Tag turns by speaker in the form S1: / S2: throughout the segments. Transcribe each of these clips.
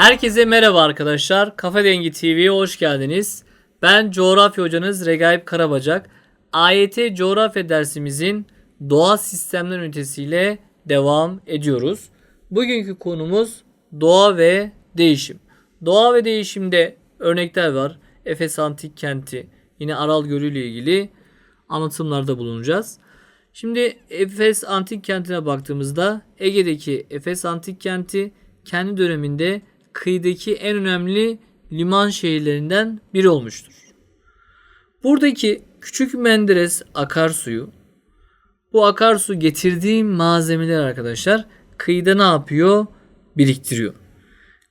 S1: Herkese merhaba arkadaşlar. Kafa Dengi TV'ye hoş geldiniz. Ben coğrafya hocanız Regaip Karabacak. AYT coğrafya dersimizin doğa sistemler ünitesiyle devam ediyoruz. Bugünkü konumuz doğa ve değişim. Doğa ve değişimde örnekler var. Efes Antik Kenti, yine Aral Gölü ile ilgili anlatımlarda bulunacağız. Şimdi Efes Antik Kenti'ne baktığımızda Ege'deki Efes Antik Kenti kendi döneminde kıyıdaki en önemli liman şehirlerinden biri olmuştur. Buradaki Küçük Menderes akarsuyu bu akarsu getirdiği malzemeler arkadaşlar kıyıda ne yapıyor? Biriktiriyor.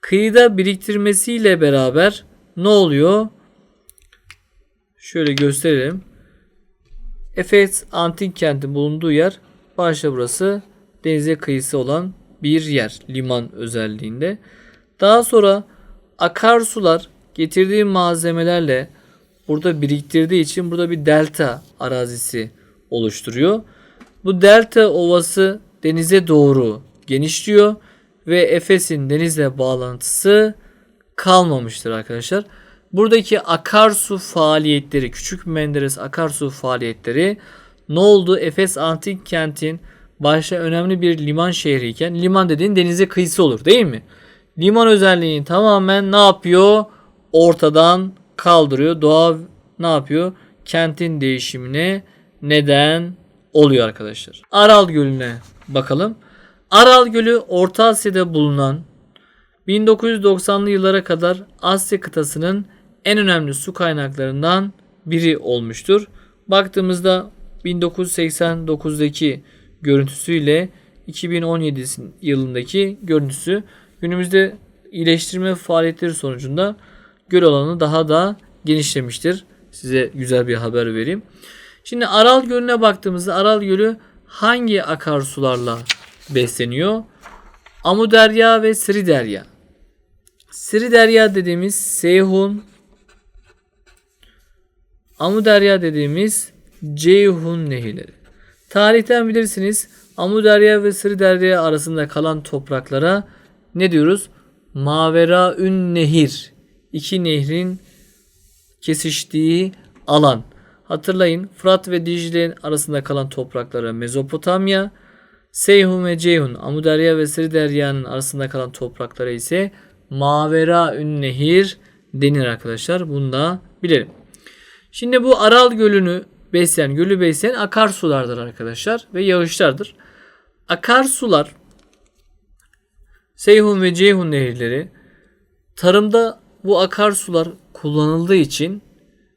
S1: Kıyıda biriktirmesiyle beraber ne oluyor? Şöyle gösterelim. Efes antik kenti bulunduğu yer başta burası denize kıyısı olan bir yer liman özelliğinde. Daha sonra akarsular getirdiği malzemelerle burada biriktirdiği için burada bir delta arazisi oluşturuyor. Bu delta ovası denize doğru genişliyor ve Efes'in denizle bağlantısı kalmamıştır arkadaşlar. Buradaki akarsu faaliyetleri, Küçük Menderes akarsu faaliyetleri ne oldu? Efes antik kentin başta önemli bir liman şehriyken liman dediğin denize kıyısı olur değil mi? Liman özelliğini tamamen ne yapıyor? Ortadan kaldırıyor. Doğa ne yapıyor? Kentin değişimine neden oluyor arkadaşlar. Aral Gölü'ne bakalım. Aral Gölü Orta Asya'da bulunan 1990'lı yıllara kadar Asya kıtasının en önemli su kaynaklarından biri olmuştur. Baktığımızda 1989'daki görüntüsüyle 2017 yılındaki görüntüsü günümüzde iyileştirme faaliyetleri sonucunda göl alanı daha da genişlemiştir. Size güzel bir haber vereyim. Şimdi Aral Gölü'ne baktığımızda Aral Gölü hangi akarsularla besleniyor? Amuderya ve Sriderya. Sriderya dediğimiz Seyhun, Amuderya dediğimiz Ceyhun nehirleri. Tarihten bilirsiniz Amuderya ve Sriderya arasında kalan topraklara ne diyoruz? Mavera ün nehir. İki nehrin kesiştiği alan. Hatırlayın Fırat ve Dicle arasında kalan topraklara Mezopotamya, Seyhun ve Ceyhun, Amuderya ve Sriderya'nın arasında kalan topraklara ise Mavera ün nehir denir arkadaşlar. Bunu da bilelim. Şimdi bu Aral Gölü'nü besleyen, gölü besleyen akarsulardır arkadaşlar ve yağışlardır. Akarsular Seyhun ve Ceyhun nehirleri tarımda bu akarsular kullanıldığı için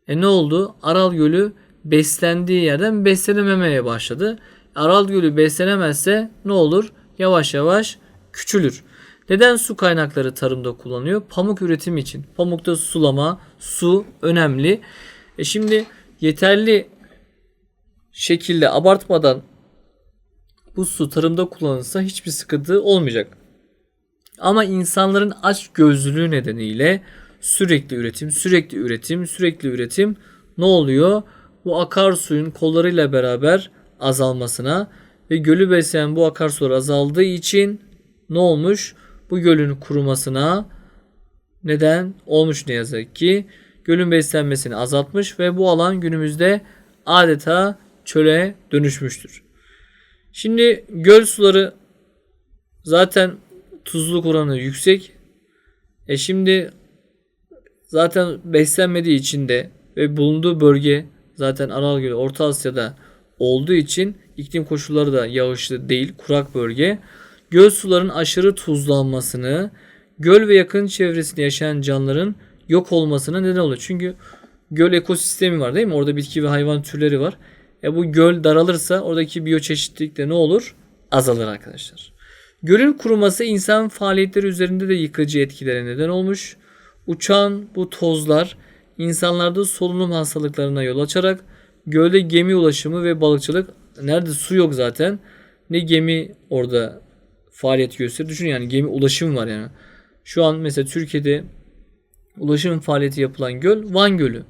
S1: e ne oldu? Aral Gölü beslendiği yerden beslenememeye başladı. Aral Gölü beslenemezse ne olur? Yavaş yavaş küçülür. Neden su kaynakları tarımda kullanıyor? Pamuk üretimi için. Pamukta sulama, su önemli. E şimdi yeterli şekilde abartmadan bu su tarımda kullanılsa hiçbir sıkıntı olmayacak. Ama insanların aç gözlülüğü nedeniyle sürekli üretim, sürekli üretim, sürekli üretim ne oluyor? Bu akarsuyun kollarıyla beraber azalmasına ve gölü besleyen bu akarsular azaldığı için ne olmuş? Bu gölün kurumasına neden olmuş ne yazık ki. Gölün beslenmesini azaltmış ve bu alan günümüzde adeta çöle dönüşmüştür. Şimdi göl suları zaten tuzluk oranı yüksek. E şimdi zaten beslenmediği için de ve bulunduğu bölge zaten Aral Gölü Orta Asya'da olduğu için iklim koşulları da yağışlı değil, kurak bölge. Göl suların aşırı tuzlanmasını, göl ve yakın çevresinde yaşayan canlıların yok olmasına neden oluyor. Çünkü göl ekosistemi var değil mi? Orada bitki ve hayvan türleri var. E bu göl daralırsa oradaki biyoçeşitlilik de ne olur? Azalır arkadaşlar. Gölün kuruması insan faaliyetleri üzerinde de yıkıcı etkilere neden olmuş. Uçan bu tozlar insanlarda solunum hastalıklarına yol açarak gölde gemi ulaşımı ve balıkçılık nerede su yok zaten ne gemi orada faaliyet gösterir. Düşün yani gemi ulaşım var yani. Şu an mesela Türkiye'de ulaşım faaliyeti yapılan göl Van Gölü.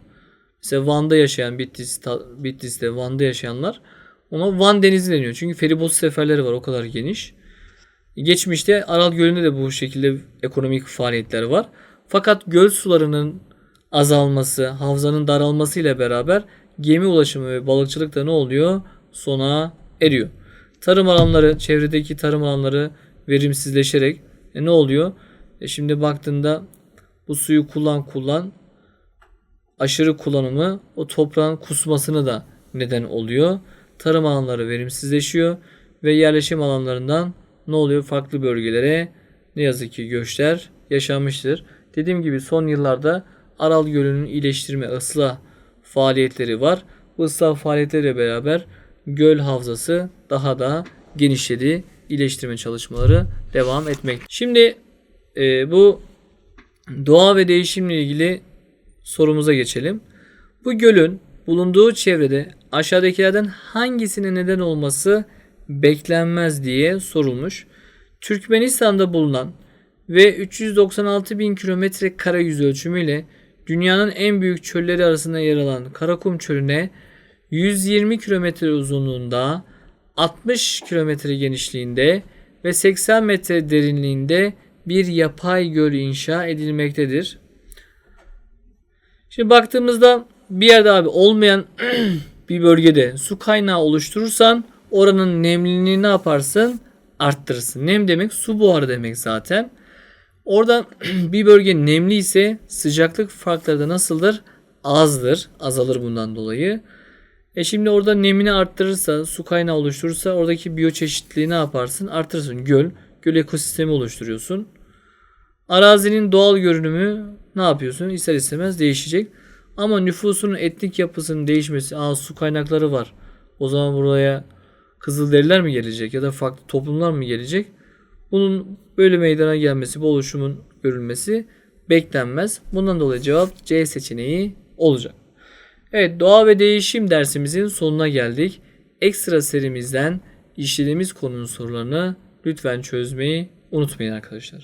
S1: Mesela Van'da yaşayan Bitlis, Bitlis'te Van'da yaşayanlar ona Van Denizi deniyor. Çünkü feribot seferleri var o kadar geniş. Geçmişte Aral Gölü'nde de bu şekilde ekonomik faaliyetler var. Fakat göl sularının azalması, havzanın daralması ile beraber gemi ulaşımı ve balıkçılık da ne oluyor? Sona eriyor. Tarım alanları, çevredeki tarım alanları verimsizleşerek e, ne oluyor? E şimdi baktığında bu suyu kullan kullan aşırı kullanımı o toprağın kusmasını da neden oluyor. Tarım alanları verimsizleşiyor ve yerleşim alanlarından ne oluyor? Farklı bölgelere ne yazık ki göçler yaşanmıştır. Dediğim gibi son yıllarda Aral Gölü'nün iyileştirme, ıslah faaliyetleri var. Bu ıslah faaliyetleriyle beraber göl havzası daha da genişledi. İyileştirme çalışmaları devam etmek. Şimdi e, bu doğa ve değişimle ilgili sorumuza geçelim. Bu gölün bulunduğu çevrede aşağıdakilerden hangisine neden olması beklenmez diye sorulmuş. Türkmenistan'da bulunan ve 396 bin kilometre kare yüz ölçümüyle dünyanın en büyük çölleri arasında yer alan Karakum Çölü'ne 120 kilometre uzunluğunda, 60 kilometre genişliğinde ve 80 metre derinliğinde bir yapay göl inşa edilmektedir. Şimdi baktığımızda bir yerde abi olmayan bir bölgede su kaynağı oluşturursan oranın nemliliğini ne yaparsın? Arttırırsın. Nem demek su buharı demek zaten. Orada bir bölge nemli ise sıcaklık farkları da nasıldır? Azdır. Azalır bundan dolayı. E şimdi orada nemini arttırırsa, su kaynağı oluşturursa oradaki biyoçeşitliliği ne yaparsın? Artırırsın. Göl. Göl ekosistemi oluşturuyorsun. Arazinin doğal görünümü ne yapıyorsun? İster istemez değişecek. Ama nüfusunun etnik yapısının değişmesi, aa su kaynakları var. O zaman buraya Kızılderililer mi gelecek ya da farklı toplumlar mı gelecek? Bunun böyle meydana gelmesi, bu oluşumun görülmesi beklenmez. Bundan dolayı cevap C seçeneği olacak. Evet doğa ve değişim dersimizin sonuna geldik. Ekstra serimizden işlediğimiz konunun sorularını lütfen çözmeyi unutmayın arkadaşlar.